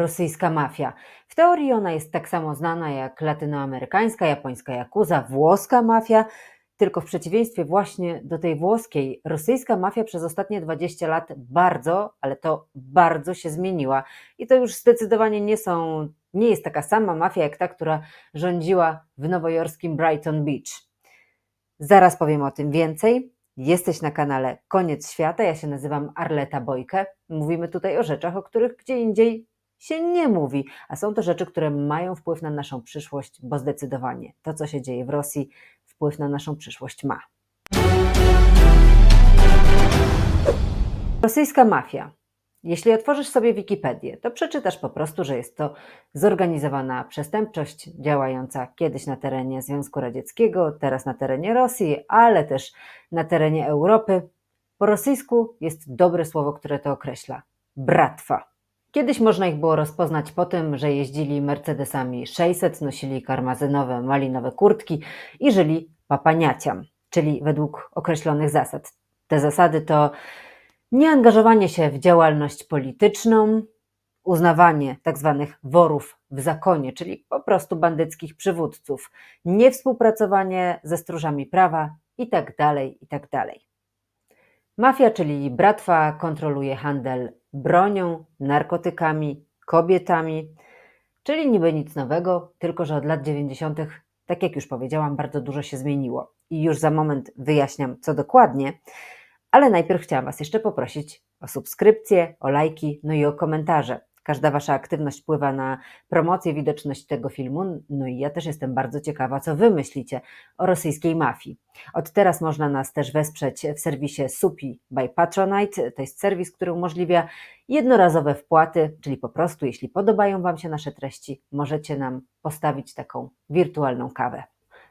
rosyjska mafia. W teorii ona jest tak samo znana jak latynoamerykańska, japońska jakuza, włoska mafia, tylko w przeciwieństwie właśnie do tej włoskiej, rosyjska mafia przez ostatnie 20 lat bardzo, ale to bardzo się zmieniła. I to już zdecydowanie nie są, nie jest taka sama mafia jak ta, która rządziła w nowojorskim Brighton Beach. Zaraz powiem o tym więcej. Jesteś na kanale Koniec Świata. Ja się nazywam Arleta Bojkę. Mówimy tutaj o rzeczach, o których gdzie indziej się nie mówi, a są to rzeczy, które mają wpływ na naszą przyszłość, bo zdecydowanie to, co się dzieje w Rosji, wpływ na naszą przyszłość ma. Rosyjska mafia. Jeśli otworzysz sobie Wikipedię, to przeczytasz po prostu, że jest to zorganizowana przestępczość działająca kiedyś na terenie Związku Radzieckiego, teraz na terenie Rosji, ale też na terenie Europy. Po rosyjsku jest dobre słowo, które to określa bratwa. Kiedyś można ich było rozpoznać po tym, że jeździli Mercedesami 600, nosili karmazynowe, malinowe kurtki i żyli papaniaciam, czyli według określonych zasad. Te zasady to nieangażowanie się w działalność polityczną, uznawanie tzw. worów w zakonie, czyli po prostu bandyckich przywódców, niewspółpracowanie ze stróżami prawa itd. itd. Mafia, czyli bratwa, kontroluje handel bronią, narkotykami, kobietami, czyli niby nic nowego, tylko że od lat 90., tak jak już powiedziałam, bardzo dużo się zmieniło. I już za moment wyjaśniam, co dokładnie, ale najpierw chciałam Was jeszcze poprosić o subskrypcję, o lajki, no i o komentarze. Każda Wasza aktywność wpływa na promocję, widoczność tego filmu. No i ja też jestem bardzo ciekawa, co Wy myślicie o rosyjskiej mafii. Od teraz można nas też wesprzeć w serwisie Supi by Patronite. To jest serwis, który umożliwia jednorazowe wpłaty, czyli po prostu, jeśli podobają Wam się nasze treści, możecie nam postawić taką wirtualną kawę.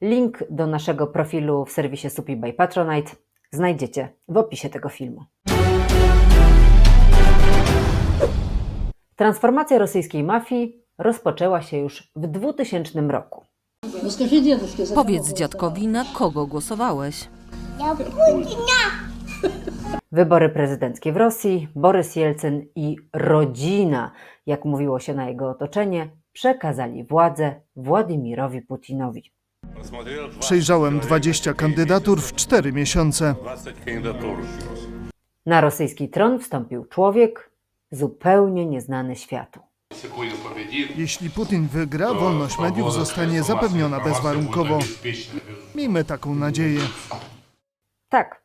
Link do naszego profilu w serwisie Supi by Patronite znajdziecie w opisie tego filmu. Transformacja rosyjskiej mafii rozpoczęła się już w 2000 roku. Powiedz dziadkowi, na kogo głosowałeś. Wybory prezydenckie w Rosji, Borys Jelcyn i rodzina, jak mówiło się na jego otoczenie, przekazali władzę Władimirowi Putinowi. Przejrzałem 20 kandydatur w 4 miesiące. Na rosyjski tron wstąpił człowiek, zupełnie nieznany światu. Jeśli Putin wygra, wolność mediów zostanie zapewniona bezwarunkowo. Miejmy taką nadzieję. Tak,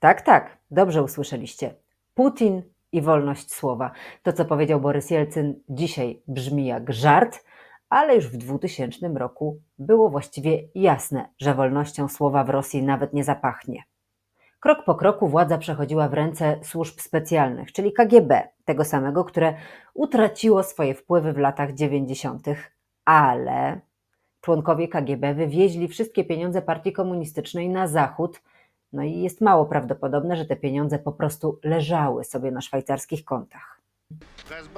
tak, tak, dobrze usłyszeliście. Putin i wolność słowa. To, co powiedział Borys Jelcyn dzisiaj brzmi jak żart, ale już w 2000 roku było właściwie jasne, że wolnością słowa w Rosji nawet nie zapachnie. Krok po kroku władza przechodziła w ręce służb specjalnych, czyli KGB, tego samego, które utraciło swoje wpływy w latach 90., ale członkowie KGB wywieźli wszystkie pieniądze partii komunistycznej na zachód, no i jest mało prawdopodobne, że te pieniądze po prostu leżały sobie na szwajcarskich kontach.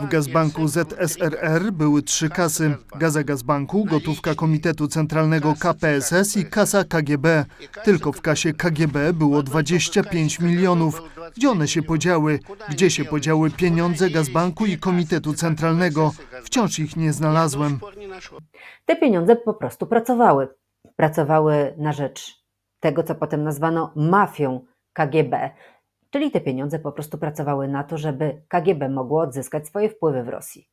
W Gazbanku ZSRR były trzy kasy. Gaza Gazbanku, gotówka Komitetu Centralnego KPSS i kasa KGB. Tylko w kasie KGB było 25 milionów. Gdzie one się podziały? Gdzie się podziały pieniądze Gazbanku i Komitetu Centralnego? Wciąż ich nie znalazłem. Te pieniądze po prostu pracowały. Pracowały na rzecz tego, co potem nazwano mafią KGB, czyli te pieniądze po prostu pracowały na to, żeby KGB mogło odzyskać swoje wpływy w Rosji.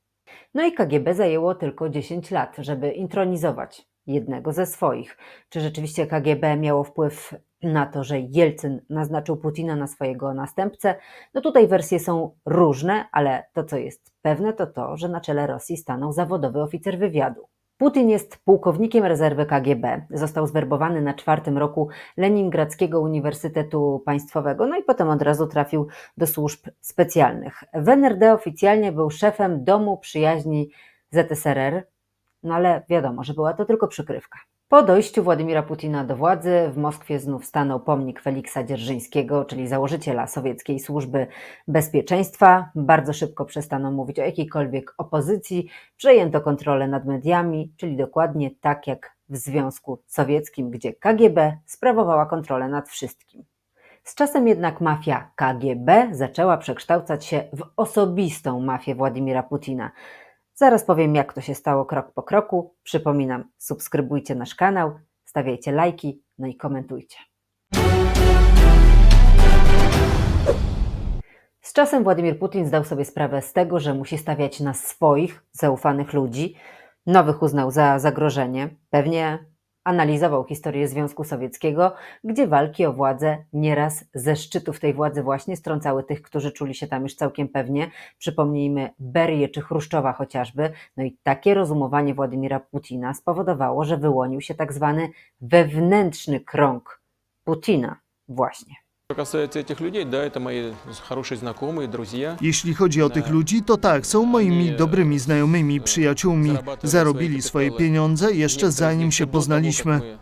No i KGB zajęło tylko 10 lat, żeby intronizować jednego ze swoich. Czy rzeczywiście KGB miało wpływ na to, że Jelcyn naznaczył Putina na swojego następcę? No tutaj wersje są różne, ale to, co jest pewne, to to, że na czele Rosji stanął zawodowy oficer wywiadu. Putin jest pułkownikiem rezerwy KGB. Został zwerbowany na czwartym roku Leningradzkiego Uniwersytetu Państwowego, no i potem od razu trafił do służb specjalnych. W NRD oficjalnie był szefem Domu Przyjaźni ZSRR, no ale wiadomo, że była to tylko przykrywka. Po dojściu Władimira Putina do władzy w Moskwie znów stanął pomnik Feliksa Dzierżyńskiego, czyli założyciela sowieckiej służby bezpieczeństwa. Bardzo szybko przestano mówić o jakiejkolwiek opozycji, przejęto kontrolę nad mediami, czyli dokładnie tak jak w Związku Sowieckim, gdzie KGB sprawowała kontrolę nad wszystkim. Z czasem jednak mafia KGB zaczęła przekształcać się w osobistą mafię Władimira Putina. Zaraz powiem, jak to się stało krok po kroku. Przypominam, subskrybujcie nasz kanał, stawiajcie lajki, no i komentujcie. Z czasem Władimir Putin zdał sobie sprawę z tego, że musi stawiać na swoich zaufanych ludzi. Nowych uznał za zagrożenie. Pewnie analizował historię Związku Sowieckiego, gdzie walki o władzę nieraz ze szczytów tej władzy właśnie strącały tych, którzy czuli się tam już całkiem pewnie. Przypomnijmy Berię czy Chruszczowa chociażby. No i takie rozumowanie Władimira Putina spowodowało, że wyłonił się tak zwany wewnętrzny krąg Putina właśnie. Jeśli chodzi o tych ludzi, to tak, są moimi dobrymi znajomymi, przyjaciółmi. Zarobili swoje pieniądze jeszcze zanim się poznaliśmy.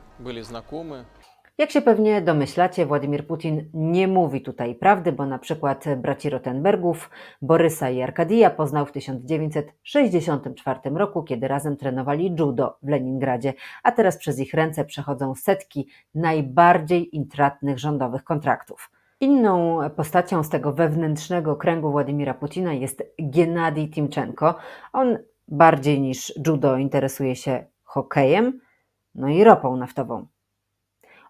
Jak się pewnie domyślacie, Władimir Putin nie mówi tutaj prawdy, bo na przykład braci Rotenbergów, Borysa i Arkadia poznał w 1964 roku, kiedy razem trenowali judo w Leningradzie, a teraz przez ich ręce przechodzą setki najbardziej intratnych rządowych kontraktów. Inną postacią z tego wewnętrznego kręgu Władimira Putina jest Gennady Timczenko. On bardziej niż judo interesuje się hokejem, no i ropą naftową.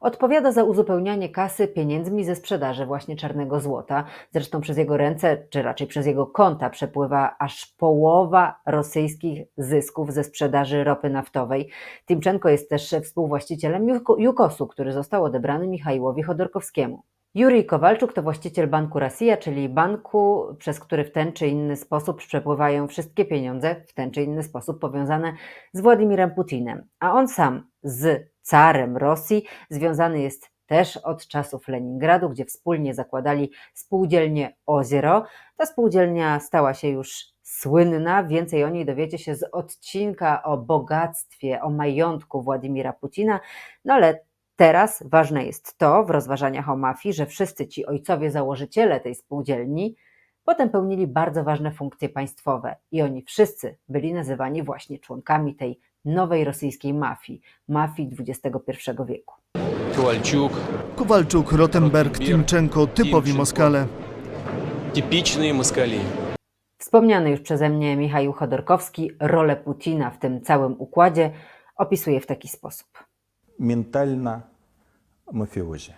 Odpowiada za uzupełnianie kasy pieniędzmi ze sprzedaży właśnie czarnego złota. Zresztą przez jego ręce, czy raczej przez jego konta, przepływa aż połowa rosyjskich zysków ze sprzedaży ropy naftowej. Tymczenko jest też współwłaścicielem Juko- Jukosu, który został odebrany Michaiłowi Chodorkowskiemu. Jurij Kowalczuk to właściciel Banku Rosja, czyli banku, przez który w ten czy inny sposób przepływają wszystkie pieniądze, w ten czy inny sposób powiązane z Władimirem Putinem. A on sam z carem Rosji związany jest też od czasów Leningradu, gdzie wspólnie zakładali spółdzielnię Ozero. Ta spółdzielnia stała się już słynna. Więcej o niej dowiecie się z odcinka o bogactwie, o majątku Władimira Putina. No ale teraz ważne jest to w rozważaniach o mafii, że wszyscy ci ojcowie założyciele tej spółdzielni potem pełnili bardzo ważne funkcje państwowe i oni wszyscy byli nazywani właśnie członkami tej nowej rosyjskiej mafii, mafii XXI wieku. Kowalczuk, Kowalczuk Rottenberg, Timczenko, typowi Moskale. Typiczni Moskali. Wspomniany już przeze mnie Michał Chodorkowski rolę Putina w tym całym układzie opisuje w taki sposób. Mentalna mafiozie.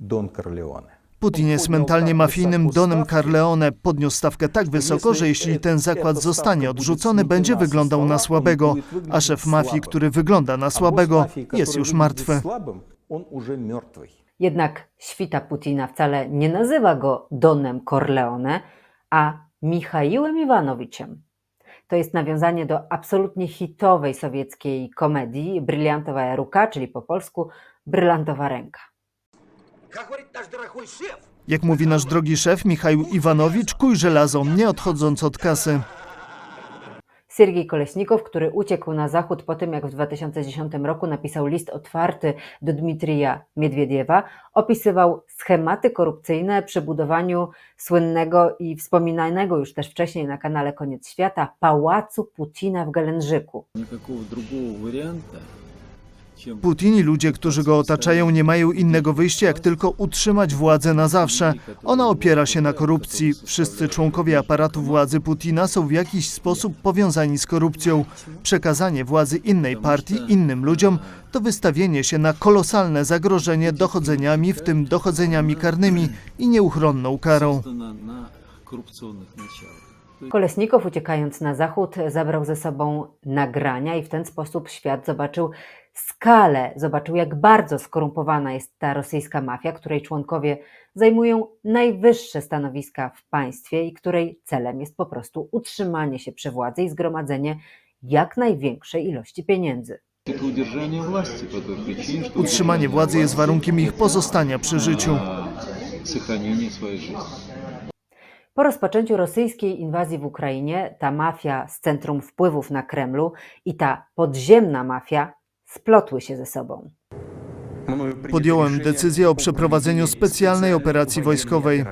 Don Corleone. Putin jest mentalnie mafijnym Donem Carleone, Podniósł stawkę tak wysoko, że jeśli ten zakład zostanie odrzucony, będzie wyglądał na słabego, a szef mafii, który wygląda na słabego, jest już martwy. Jednak świta Putina wcale nie nazywa go Donem Corleone, a Michaiłem Iwanowiczem. To jest nawiązanie do absolutnie hitowej sowieckiej komedii Bryliantowa Ruka, czyli po polsku Brylantowa Ręka. Jak mówi nasz drogi szef Michał Iwanowicz, kuj żelazo, nie odchodząc od kasy. Siergiej Koleśnikow, który uciekł na zachód po tym, jak w 2010 roku napisał list otwarty do Dmitrija Miedwiediewa, opisywał schematy korupcyjne przy budowaniu słynnego i wspominanego już też wcześniej na kanale Koniec Świata pałacu Putina w Gelężyku. Никакого другого варианта, чем Putin i ludzie, którzy go otaczają, nie mają innego wyjścia, jak tylko utrzymać władzę na zawsze. Ona opiera się na korupcji. Wszyscy członkowie aparatu władzy Putina są w jakiś sposób powiązani z korupcją. Przekazanie władzy innej partii, innym ludziom, to wystawienie się na kolosalne zagrożenie dochodzeniami, w tym dochodzeniami karnymi i nieuchronną karą. Kolesnikow uciekając na zachód zabrał ze sobą nagrania i w ten sposób świat zobaczył skalę, zobaczył jak bardzo skorumpowana jest ta rosyjska mafia, której członkowie zajmują najwyższe stanowiska w państwie i której celem jest po prostu utrzymanie się przy władzy i zgromadzenie jak największej ilości pieniędzy. Utrzymanie władzy jest warunkiem ich pozostania przy życiu. Po rozpoczęciu rosyjskiej inwazji w Ukrainie ta mafia z centrum wpływów na Kremlu i ta podziemna mafia splotły się ze sobą. Podjąłem decyzję o przeprowadzeniu specjalnej operacji wojskowej.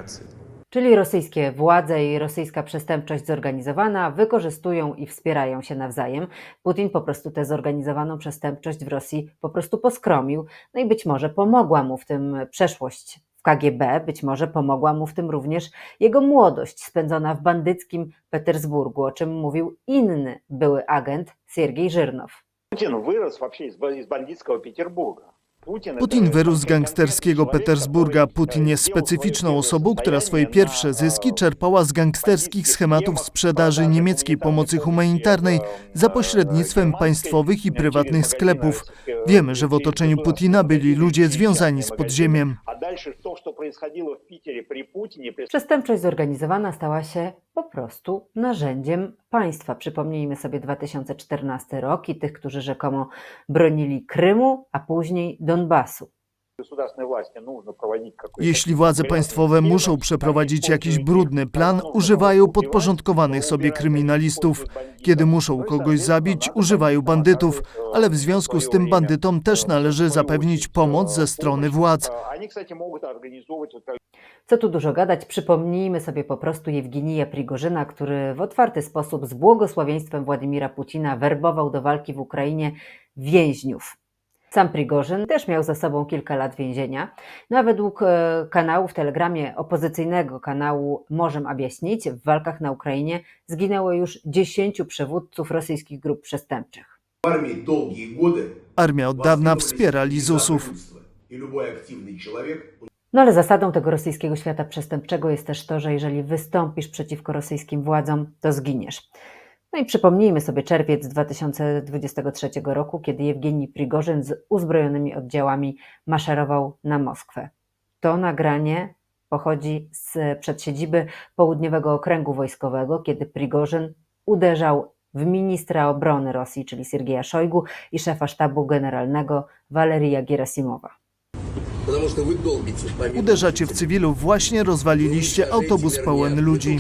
Czyli rosyjskie władze i rosyjska przestępczość zorganizowana wykorzystują i wspierają się nawzajem. Putin po prostu tę zorganizowaną przestępczość w Rosji po prostu poskromił, no i być może pomogła mu w tym przeszłość w KGB. Być może pomogła mu w tym również jego młodość spędzona w bandyckim Petersburgu, o czym mówił inny były agent Siergiej Żyrnow. Путин вырос вообще из, ба- из бандитского Петербурга. Putin wyrósł z gangsterskiego Petersburga. Putin jest specyficzną osobą, która swoje pierwsze zyski czerpała z gangsterskich schematów sprzedaży niemieckiej pomocy humanitarnej za pośrednictwem państwowych i prywatnych sklepów. Wiemy, że w otoczeniu Putina byli ludzie związani z podziemiem. Przestępczość zorganizowana stała się po prostu narzędziem państwa. Przypomnijmy sobie 2014 rok i tych, którzy rzekomo bronili Krymu, a później Donbasu. Donbasu. Jeśli władze państwowe muszą przeprowadzić jakiś brudny plan, używają podporządkowanych sobie kryminalistów. Kiedy muszą kogoś zabić, używają bandytów, ale w związku z tym bandytom też należy zapewnić pomoc ze strony władz. Co tu dużo gadać, przypomnijmy sobie po prostu Jewginija Prigorzyna, który w otwarty sposób z błogosławieństwem Władimira Putina werbował do walki w Ukrainie więźniów. Sam Prigorzyn też miał za sobą kilka lat więzienia. No a według e, kanału w Telegramie opozycyjnego kanału Możem Objaśnić w walkach na Ukrainie zginęło już 10 przywódców rosyjskich grup przestępczych. Armia od dawna wspiera Lizusów. No ale zasadą tego rosyjskiego świata przestępczego jest też to, że jeżeli wystąpisz przeciwko rosyjskim władzom, to zginiesz. No i przypomnijmy sobie czerwiec 2023 roku, kiedy Jewgeni Prigorzyn z uzbrojonymi oddziałami maszerował na Moskwę. To nagranie pochodzi z przedsiedziby Południowego Okręgu Wojskowego, kiedy Prigorzyn uderzał w ministra obrony Rosji, czyli Siergieja Szojgu i szefa sztabu generalnego Waleria Gierasimowa. Uderzacie w cywilów, właśnie rozwaliliście autobus pełen ludzi.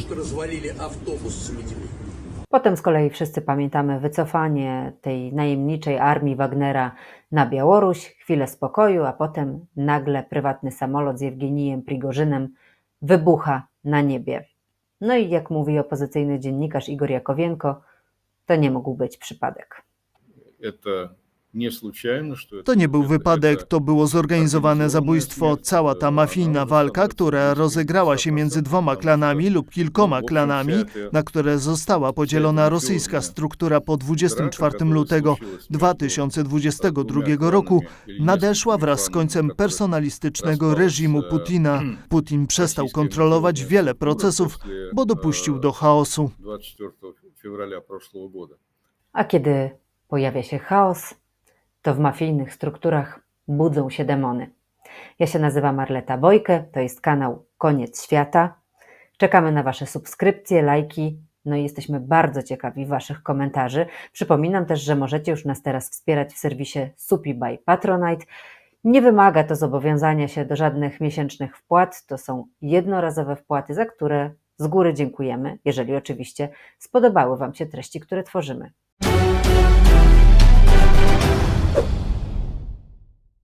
Potem z kolei wszyscy pamiętamy wycofanie tej najemniczej armii Wagnera na Białoruś, chwilę spokoju, a potem nagle prywatny samolot z Jewgenijem Prigorzynem wybucha na niebie. No i jak mówi opozycyjny dziennikarz Igor Jakowienko, to nie mógł być przypadek. Это не случайно, что to nie był wypadek, to było zorganizowane zabójstwo. Cała ta mafijna walka, która rozegrała się między dwoma klanami lub kilkoma klanami, na które została podzielona rosyjska struktura po 24 lutego 2022 roku, nadeszła wraz z końcem personalistycznego reżimu Putina. Putin przestał kontrolować wiele procesów, bo dopuścił do chaosu. A kiedy pojawia się chaos, to w mafijnych strukturach budzą się demony. Ja się nazywam Marleta Bojkę, to jest kanał Koniec Świata. Czekamy na Wasze subskrypcje, lajki, no i jesteśmy bardzo ciekawi Waszych komentarzy. Przypominam też, że możecie już nas teraz wspierać w serwisie Supi by Patronite. Nie wymaga to zobowiązania się do żadnych miesięcznych wpłat, to są jednorazowe wpłaty, za które z góry dziękujemy, jeżeli oczywiście spodobały Wam się treści, które tworzymy.